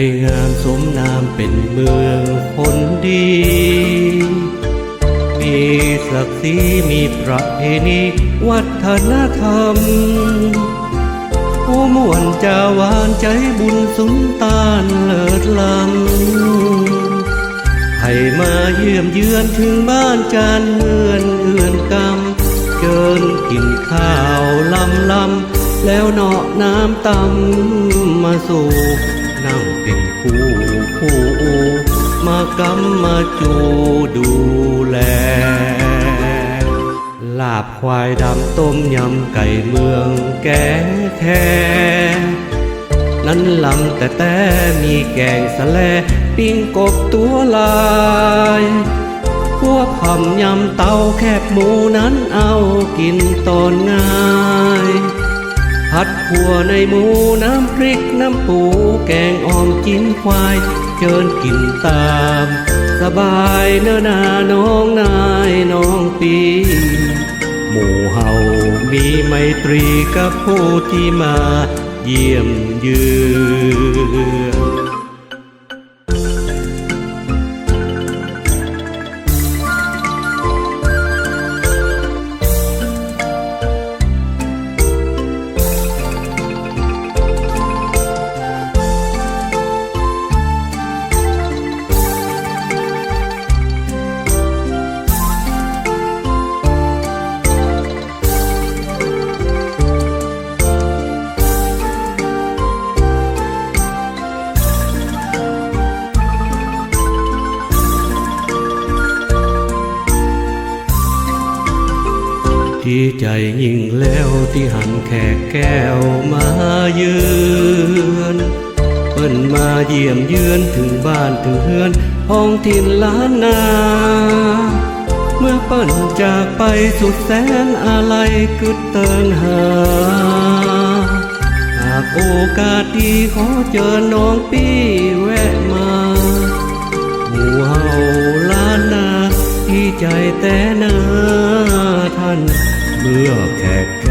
ยงามสมนามเป็นเมืองคนดี มีศักดิ์ศรีมีประเพณีวัฒนธรรมผู้มวนจาวานใจบุญสุนตานเลิศลำให้มาเยี่ยมเยือนถึงบ้านจานเฮือนเอือนกำเกินกินข้าวลำลำแล้วเนาะน้ำตำมาสู่ นั่งเป็นคู่คู่มากำมาจูดูแล ลาบควายดำต้มยำไก่เมืองแกงแค่นั้นลำแต่แต่มีแกงสะแลปิ้งกบตัวลายพวกหำยำเตาแคบหมูนั้นเอากินตอนง่าย ผัดขัวในหมูน้ำพริกน้ำปูแกงอ่อมกินควายเจิญกินตาม สบายเนื้อนาน้องนายน้องปีหมู่เฮามีไมตรีกับผู้ที่มา เยี่ยมเยือน ดีใจยิ่งแล้วที่หันแขกแก้วมาเยือนเปิ้นมาเยี่ยมเยือนถึงบ้านถึงเฮือนห้องถิ่นล้านนา เมื่อเปิ้นจากไปสุดแสนอะไรกึดเติงหา หากโอกาสดีขอเจอน้องปี้แวะมาหมู่เฮาล้านนาที่ใจแต่นาท่าน เมื่อแ